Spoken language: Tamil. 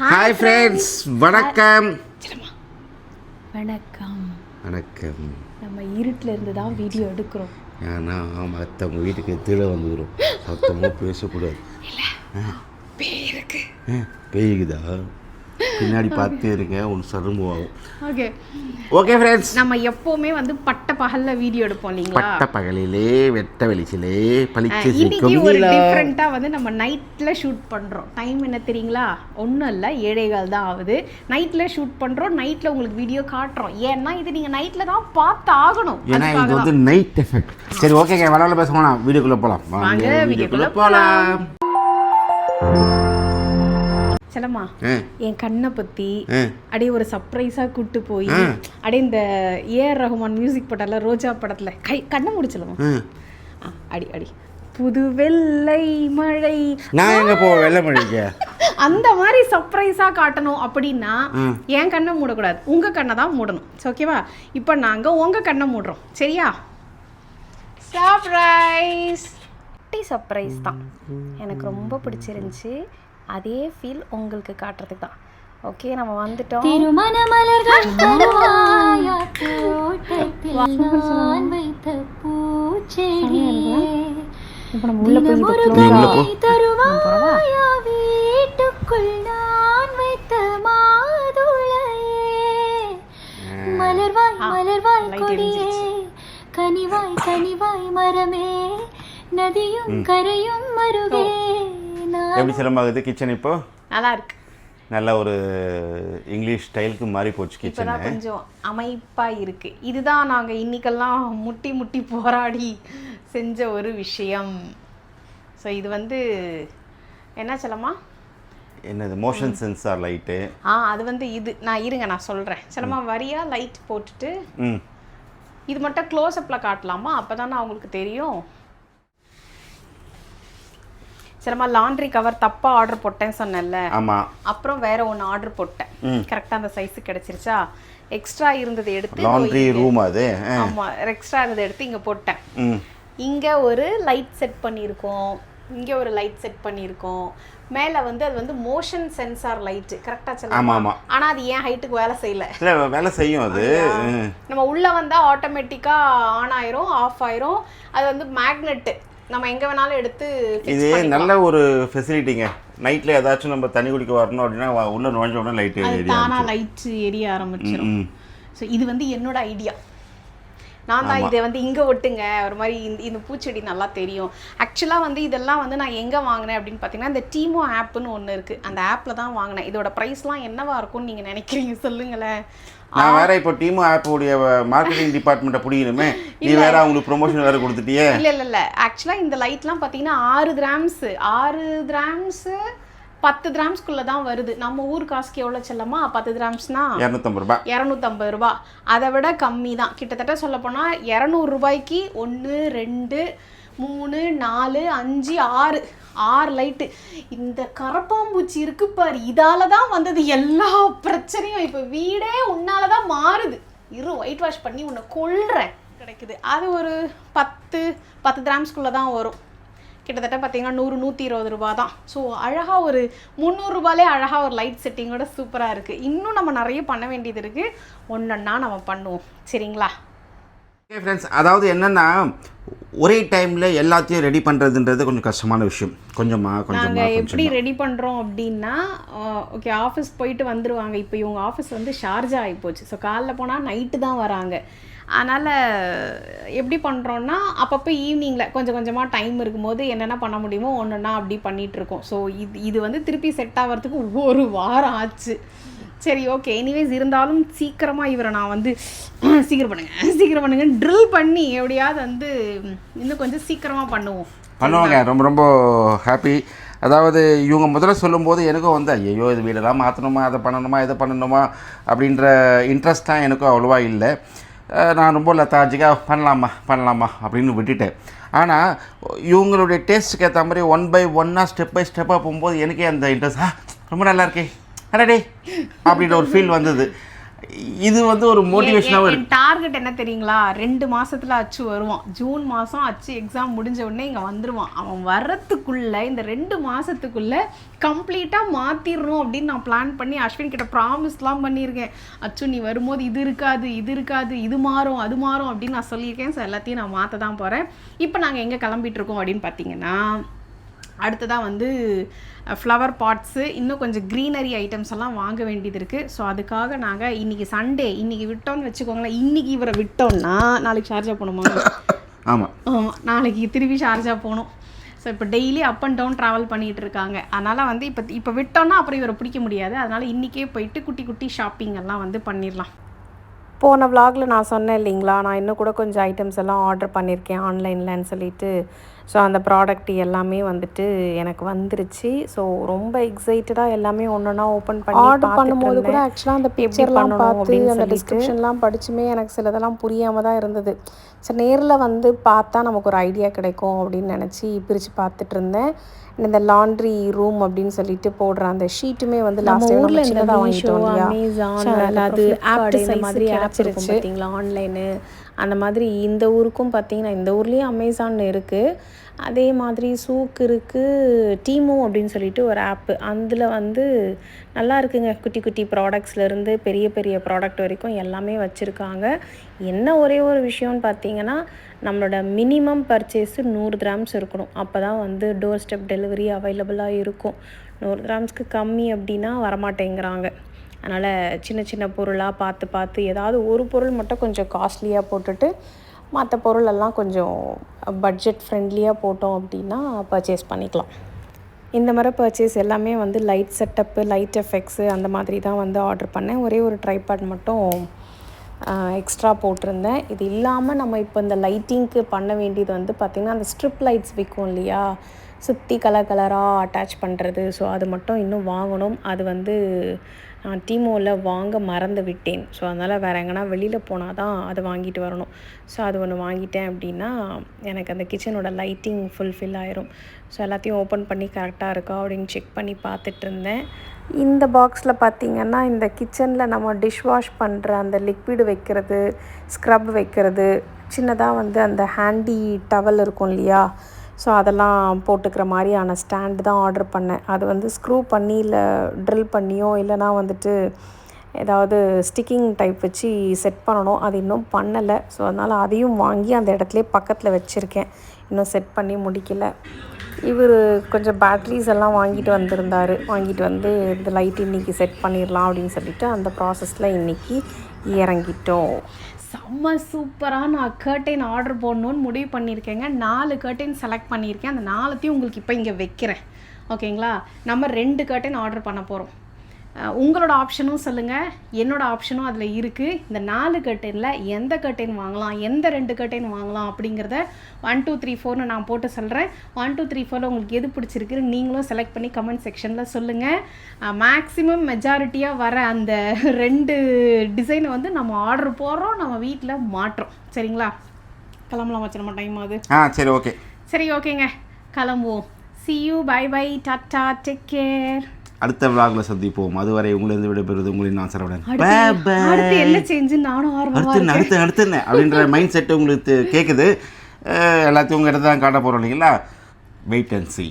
ஹாய் ஃப்ரெண்ட்ஸ் வணக்கம். வணக்கம். வணக்கம். நம்ம இருட்டில் இருந்து தான் வீடியோ எடுக்கிறோம். ஏன்னா மற்றவங்க வீட்டுக்கு திருட வந்துடும் சத்தமாக பேசக்கூடாது. பேருக்கு ஆ, பேய்க்குதா? பின்னாடி பார்த்தே இருக்கேன் ஒன்று சரும்புவாகும் ஓகே ஓகே ஃப்ரெண்ட்ஸ் நம்ம எப்பவுமே வந்து பட்ட பகல்ல வீடியோ எடுப்போம் இல்லைங்களா? பட்ட பகலிலே வெட்ட வெளிச்சிலே பளிச்சு இன்னைக்கு சிக்கும் ஒரு. டிஃப்ரெண்ட்டாக வந்து நம்ம நைட்டில் ஷூட் பண்ணுறோம் டைம் என்ன தெரியுங்களா? ஒன்றும் இல்லை ஏழைகால் தான் ஆகுது. நைட்டில் ஷூட் பண்ணுறோம் நைட்டில் உங்களுக்கு வீடியோ காட்டுறோம். ஏன்னா இது நீங்கள் நைட்டில் தான் பார்த்து ஆகணும். ஏன்னா இது. வந்து நைட் எஃபெக்ட் சரி ஓகேங்க வரல பேச வீடியோக்குள்ளே போகலாம் வாங்க, வீடியோக்குள்ள போகலாம் செல்லம்மா ஆ. என் கண்ணை ஆ. அப்படியே ஒரு சர்ப்ரைஸாக கூட்டு போய். அப்படியே இந்த ஏஆர் ரஹ்மான் மியூசிக் படத்தில் ரோஜா படத்தில் கை கண்ணை முடிச்சலமா அடி அடி. புது வெள்ளை மழை. நான் எங்கே போவேன்? வெள்ளை மழைக்க. அந்த மாதிரி சர்ப்ரைஸாக காட்டணும் அப்படின்னா. என் கண்ணை மூடக்கூடாது. உங்கள் கண்ணை தான் மூடணும். ஓகேவா இப்போ நாங்கள் உங்கள் கண்ணை மூடுறோம். சரியா? சர்ப்ரைஸ் குட்டி சர்ப்ரைஸ் தான். எனக்கு ரொம்ப பிடிச்சிருந்துச்சு. அதே ஃபீல் உங்களுக்கு காட்டுறதுக்கு தான். ஓகே நம்ம வந்துட்டோம். திருமண மலர்கள் வைத்த பூச்செடியே இப்போ நம்ம உள்ள போய் தருவாயா? வீட்டுக்குள் நான் வைத்த மாதுளையே. மலர்வாய் மலர்வாய் கொடியே. கனிவாய் கனிவாய் மரமே. நதியும் கரையும் மருகே எப்படி சிரமமாகுது கிச்சன் இப்போ? நல்லா இருக்கு நல்ல ஒரு இங்கிலீஷ் ஸ்டைலுக்கு மாறி போச்சு கிச்சன் கொஞ்சம் அமைப்பா இருக்கு. இதுதான் நாங்க இன்னைக்கெல்லாம் முட்டி முட்டி போராடி செஞ்ச ஒரு விஷயம். ஸோ இது வந்து என்ன சொல்லமா என்னது மோஷன் சென்சார் லைட்டு ஆ அது வந்து இது. நான் இருங்க நான் சொல்றேன். சிலமா வரியா லைட் போட்டுட்டு ம். இது மட்டும் க்ளோஸ்அப்பில் காட்டலாமா? அப்போ அவங்களுக்கு தெரியும். சிலமா லாண்ட்ரி கவர் தப்பா ஆர்டர் போட்டேன்னு சொன்னேன்ல. ஆமாம் அப்புறம் வேற ஒன்று ஆர்டர் போட்டேன். கரெக்டாக அந்த சைஸு கிடைச்சிருச்சா? எக்ஸ்ட்ரா இருந்ததை எடுத்து லாண்ட்ரி ரூம் அது. ஆமா எக்ஸ்ட்ரா இருந்ததை எடுத்து இங்க போட்டேன். இங்க ஒரு லைட் செட் பண்ணியிருக்கோம். இங்க ஒரு லைட் செட் பண்ணியிருக்கோம். மேல வந்து அது வந்து மோஷன் சென்சார் லைட் கரெக்டா ஆமா, சொல்லலாமா ஆமா. ஆனா அது ஏன் ஹைட்டுக்கு வேலை செய்யல? இல்லை வேலை செய்யும் அது. நம்ம உள்ள வந்தா ஆட்டோமேட்டிக்கா ஆன் ஆயிரும் ஆஃப் ஆயிரும். அது வந்து மேக்னெட் நம்ம எங்க வேணாலும் எடுத்து இது. நல்ல ஒரு ஃபெசிலிட்டிங்க நைட்டில் ஏதாச்சும் நம்ம தண்ணி குடிக்க வரணும் அப்படின்னா உள்ள நுழைஞ்ச உடனே அது ஏரியா தானா லைட் எரிய ஆரம்பிச்சிடும் ஸோ இது வந்து என்னோட ஐடியா நான் தான் இதை வந்து இங்கே ஒட்டுங்க. ஒரு மாதிரி இந்த இந்த பூச்செடி நல்லா தெரியும். ஆக்சுவலாக வந்து இதெல்லாம் வந்து நான் எங்கே வாங்கினேன் அப்படின்னு பார்த்தீங்கன்னா இந்த டீமோ ஆப்னு ஒன்று இருக்குது அந்த ஆப்பில் தான் வாங்கினேன். இதோட ப்ரைஸ்லாம் என்னவா இருக்கும்னு நீங்கள் நினைக்கிறீங்க? சொல்லுங்களேன். நான் வேற இப்போ டீமு ஆப்போடைய மார்க்கெட்டிங் டிபார்ட்மெண்ட்டை பிடிக்கணுமே நீ வேற அவங்களுக்கு ப்ரொமோஷன் வேற கொடுத்துட்டியே. இல்லை இல்லை இல்லை. ஆக்சுவலாக இந்த லைட்லாம் பார்த்தீங்கன்னா ஆறு கிராம்ஸு ஆறு கிராம்ஸு பத்து கிராம்ஸ்குள்ளே தான் வருது. நம்ம ஊர் காசுக்கு எவ்வளோ செல்லமா? பத்து கிராம்ஸ்னா இரநூத்தம்பது ரூபாய். இரநூத்தம்பது ரூபா அதை விட கம்மி தான் கிட்டத்தட்ட சொல்லப்போனால் இரநூறு ரூபாய்க்கு ஒன்று ரெண்டு மூணு நாலு அஞ்சு ஆறு. ஆறு லைட்டு. இந்த கரப்பாம்பூச்சி இருக்கு பாரு. இதால தான் வந்தது. எல்லா பிரச்சனையும் இப்போ வீடே உன்னால தான் மாறுது. இரு ஒயிட் வாஷ் பண்ணி உன்னை கொல்றேன். கிடைக்குது. அது ஒரு பத்து பத்து கிராம்ஸ்குள்ளே தான் வரும். கிட்டத்தட்ட பார்த்தீங்கன்னா நூறு நூற்றி இருபது ரூபா தான் ஸோ அழகாக ஒரு முந்நூறுரூபாலே அழகாக ஒரு லைட் செட்டிங்கோட சூப்பராக இருக்குது இன்னும் நம்ம நிறைய பண்ண வேண்டியது இருக்குது ஒன்றொன்னா நம்ம பண்ணுவோம். சரிங்களா? ஓகே ஃப்ரெண்ட்ஸ் அதாவது என்னன்னா ஒரே டைமில் எல்லாத்தையும் ரெடி பண்ணுறதுன்றது கொஞ்சம் கஷ்டமான விஷயம். கொஞ்சமாக கொஞ்சமாக நாங்கள் எப்படி ரெடி பண்ணுறோம் அப்படின்னா ஓகே ஆஃபீஸ் போயிட்டு வந்துருவாங்க. இப்போ இவங்க ஆஃபீஸ் வந்து ஷார்ஜா ஆகிப்போச்சு ஸோ காலைல போனால் நைட்டு தான் வராங்க. அதனால் எப்படி பண்ணுறோன்னா அப்பப்போ ஈவினிங்கில் கொஞ்சம் கொஞ்சமாக டைம் இருக்கும்போது என்னென்ன பண்ண முடியுமோ ஒன்றுன்னா அப்படி பண்ணிட்டு இருக்கோம் ஸோ இது இது வந்து திருப்பி செட் ஆகிறதுக்கு ஒரு வாரம் ஆச்சு. சரி ஓகே எனிவேஸ் இருந்தாலும் சீக்கிரமாக இவரை நான் வந்து சீக்கிரம் பண்ணுங்க. சீக்கிரம் பண்ணுங்க. ட்ரில் பண்ணி எப்படியாவது வந்து இன்னும் கொஞ்சம் சீக்கிரமாக பண்ணுவோம். பண்ணுவாங்க. ரொம்ப ரொம்ப ஹாப்பி அதாவது இவங்க முதல்ல சொல்லும்போது எனக்கும் வந்து ஐயோ இது வீடெல்லாம் மாற்றணுமா அதை பண்ணணுமா? இதை பண்ணணுமா? அப்படின்ற இன்ட்ரெஸ்ட்லாம் எனக்கும் அவ்வளோவா இல்லை. நான் ரொம்ப லத்தாஜிக்காக பண்ணலாமா பண்ணலாமா அப்படின்னு விட்டுட்டேன் ஆனால் இவங்களுடைய டேஸ்ட்டுக்கு ஏற்ற மாதிரி ஒன் பை ஒன்னாக ஸ்டெப் பை ஸ்டெப்பாக போகும்போது எனக்கே அந்த இன்ட்ரெஸ்ட் ரொம்ப நல்லா இருக்கே அடடே அப்படின்ற ஒரு ஃபீல் வந்தது. இது வந்து ஒரு மோட்டிவேஷனாகவும் இருக்கு. டார்கெட் என்ன தெரியுங்களா? ரெண்டு மாசத்துல அச்சு வருவான். ஜூன் மாசம் அச்சு எக்ஸாம் முடிஞ்ச உடனே இங்க வந்துருவான். அவன் வர்றதுக்குள்ள இந்த ரெண்டு மாசத்துக்குள்ள கம்ப்ளீட்டா மாத்திரணும் அப்படின்னு நான் பிளான் பண்ணி அஸ்வின் கிட்ட ப்ராமிஸ்லாம் பண்ணியிருக்கேன். அச்சு நீ வரும்போது இது இருக்காது இது இருக்காது இது மாறும் அது மாறும் அப்படின்னு நான் சொல்லியிருக்கேன். ஸோ எல்லாத்தையும் நான் மாற்ற தான் போறேன். இப்போ நாங்க எங்க கிளம்பிட்டு இருக்கோம் அப்படின்னு பார்த்தீங்கன்னா அடுத்ததாக வந்து ஃப்ளவர் பாட்ஸு இன்னும் கொஞ்சம் க்ரீனரி ஐட்டம்ஸ் எல்லாம் வாங்க வேண்டியது இருக்குது ஸோ அதுக்காக நாங்கள் இன்றைக்கி சண்டே இன்றைக்கி விட்டோம்னு வச்சுக்கோங்களேன். இன்றைக்கி இவரை விட்டோம்னா நாளைக்கு ஷார்ஜா போகணுமா? ஆமாம் ஆமாம் நாளைக்கு திருப்பி ஷார்ஜா போகணும். ஸோ இப்போ daily up and down travel பண்ணிகிட்டு இருக்காங்க. அதனால் வந்து இப்போ இப்போ விட்டோம்னா அப்புறம் இவரை பிடிக்க முடியாது. அதனால் இன்றைக்கே போயிட்டு குட்டி குட்டி ஷாப்பிங் எல்லாம் வந்து பண்ணிடலாம். போன vlogல நான் சொன்னேன் இல்லைங்களா? நான் இன்னும் கூட கொஞ்சம் ஐட்டம்ஸ் எல்லாம் ஆர்டர் பண்ணியிருக்கேன் ஆன்லைன்லன்னு சொல்லிட்டு. ஸோ அந்த ப்ராடக்ட் எல்லாமே வந்துட்டு எனக்கு வந்துருச்சு. ஸோ ரொம்ப எக்ஸைட்டடாக எல்லாமே ஒன்று ஒன்றா ஓப்பன் பண்ணி Order பண்ணும்போது கூட ஆக்சுவலாக அந்த பிக்சர்லாம் பண்ணணும் பார்த்து அந்த. டிஸ்கிரிப்ஷன்லாம் படிச்சுமே எனக்கு சிலதெல்லாம் புரியாமல் தான் இருந்தது. ஸோ நேரில் வந்து பார்த்தா நமக்கு ஒரு ஐடியா கிடைக்கும் அப்படின்னு நினச்சி பிரித்து பார்த்துட்டு இருந்தேன். இந்த லாண்ட்ரி ரூம் அப்படின்னு சொல்லிட்டு போடுற அந்த ஷீட்டுமே வந்து லாஸ்ட் ஊர்ல சின்னதாக வாங்கிட்டோம் இல்லையா? ஆப் இந்த மாதிரி மாதிரி ஆப் apps இருக்கும். பார்த்தீங்களா ஆன்லைனு அந்த மாதிரி இந்த ஊருக்கும் பார்த்தீங்கன்னா இந்த ஊர்லேயும் அமேசான் இருக்குது அதே மாதிரி சூக்கு இருக்குது டீமோ அப்படின்னு சொல்லிட்டு ஒரு ஆப்பு அதில் வந்து நல்லா இருக்குங்க. குட்டி குட்டி ப்ராடக்ட்ஸ்லேருந்து பெரிய பெரிய ப்ராடக்ட் வரைக்கும் எல்லாமே வச்சுருக்காங்க. என்ன ஒரே ஒரு விஷயம்னு பார்த்தீங்கன்னா நம்மளோட மினிமம் பர்ச்சேஸு நூறு கிராம்ஸ் இருக்கணும். அப்போ தான் வந்து டோர் ஸ்டெப் டெலிவரி அவைலபிளாக இருக்கும். நூறு கிராம்ஸ்க்கு கம்மி அப்படின்னா வரமாட்டேங்கிறாங்க. அதனால் சின்ன சின்ன பொருளாக பார்த்து பார்த்து ஏதாவது ஒரு பொருள் மட்டும் கொஞ்சம் காஸ்ட்லியாக போட்டுட்டு மற்ற பொருளெல்லாம் கொஞ்சம் பட்ஜெட் ஃப்ரெண்ட்லியாக போட்டோம் அப்படின்னா பர்ச்சேஸ் பண்ணிக்கலாம். இந்த மாதிரி பர்ச்சேஸ் எல்லாமே வந்து லைட் செட்டப்பு லைட் எஃபெக்ட்ஸு அந்த மாதிரி தான் வந்து ஆர்டர் பண்ணேன். ஒரே ஒரு ட்ரைபேட் மட்டும் எக்ஸ்ட்ரா போட்டிருந்தேன். இது இல்லாமல் நம்ம இப்போ இந்த லைட்டிங்க்கு பண்ண வேண்டியது வந்து பார்த்திங்கன்னா அந்த ஸ்ட்ரிப் லைட்ஸ் விற்கும் இல்லையா? சுற்றி கலர் கலராக அட்டாச் பண்ணுறது ஸோ அது மட்டும் இன்னும் வாங்கணும். அது வந்து நான் டீமோவில் வாங்க மறந்து விட்டேன். ஸோ அதனால் வேறு எங்கன்னா வெளியில் போனால் தான் அதை வாங்கிட்டு வரணும். ஸோ அது ஒன்று வாங்கிட்டேன் அப்படின்னா எனக்கு அந்த கிச்சனோட லைட்டிங் ஃபுல்ஃபில் ஆயிரும். ஸோ எல்லாத்தையும் ஓப்பன் பண்ணி கரெக்டாக இருக்கா அப்படின்னு செக் பண்ணி பார்த்துட்டு இருந்தேன். இந்த பாக்ஸில் பார்த்தீங்கன்னா இந்த கிச்சனில் நம்ம டிஷ் வாஷ் பண்ணுற அந்த லிக்விடு வைக்கிறது ஸ்க்ரப் வைக்கிறது சின்னதாக வந்து அந்த ஹேண்டி டவல் இருக்கும் இல்லையா? ஸோ அதெல்லாம் போட்டுக்கிற மாதிரியான ஸ்டாண்டு தான் ஆர்டர் பண்ணேன். அது வந்து ஸ்க்ரூ பண்ணி இல்லை ட்ரில் பண்ணியோ இல்லைனா வந்துட்டு ஏதாவது ஸ்டிக்கிங் டைப் வச்சு செட் பண்ணணும். அது இன்னும் பண்ணலை. ஸோ அதனால் அதையும் வாங்கி அந்த இடத்துல பக்கத்தில் வச்சுருக்கேன். இன்னும் செட் பண்ணி முடிக்கல. இவர் கொஞ்சம் பேட்ரிஸ் எல்லாம் வாங்கிட்டு வந்திருந்தார். வாங்கிட்டு வந்து இந்த லைட் இன்றைக்கி செட் பண்ணிடலாம் அப்படின்னு சொல்லிட்டு அந்த ப்ராசஸில் இன்றைக்கி இறங்கிட்டோம். செம்ம சூப்பராக நான் கர்டைன் ஆர்டர் போடணும்னு முடிவு பண்ணியிருக்கேங்க. நாலு கர்டைன் செலக்ட் பண்ணியிருக்கேன். அந்த நாலுத்தையும் உங்களுக்கு இப்போ இங்கே வைக்கிறேன். ஓகேங்களா நம்ம ரெண்டு கர்டைன் ஆர்டர் பண்ண போகிறோம் உங்களோட ஆப்ஷனும் சொல்லுங்கள் என்னோட ஆப்ஷனும் அதில் இருக்குது இந்த நாலு கர்டைனில் எந்த கர்டைன் வாங்கலாம் எந்த ரெண்டு கர்டைன் வாங்கலாம் அப்படிங்கிறத ஒன் டூ த்ரீ ஃபோர்னு நான் போட்டு சொல்கிறேன் ஒன் டூ த்ரீ ஃபோரில் உங்களுக்கு எது பிடிச்சிருக்குன்னு நீங்களும் செலக்ட் பண்ணி கமெண்ட் செக்ஷனில் சொல்லுங்கள் மேக்ஸிமம் மெஜாரிட்டியாக வர அந்த ரெண்டு டிசைனை வந்து நம்ம ஆர்டர் போடுறோம் நம்ம வீட்டில் மாட்டுறோம். சரிங்களா? கிளம்பலாம் வச்சு நம்ம டைம் ஆகுது. ஆ சரி ஓகே சரி ஓகேங்க கிளம்புவோம். See you. பை பை டாட்டா டேக் கேர் அடுத்த விளாகில் சந்திப்போம். அதுவரை உங்களிருந்து விடைபெறுவது உங்களின் நான் சரவணன். அடுத்து அடுத்து அடுத்து என்ன, அப்படின்ற மைண்ட் செட் உங்களுக்கு கேட்குது எல்லாத்தையும் உங்கள் இடத்துல தான் காட்ட போகிறோம் இல்லைங்களா? Wait and see.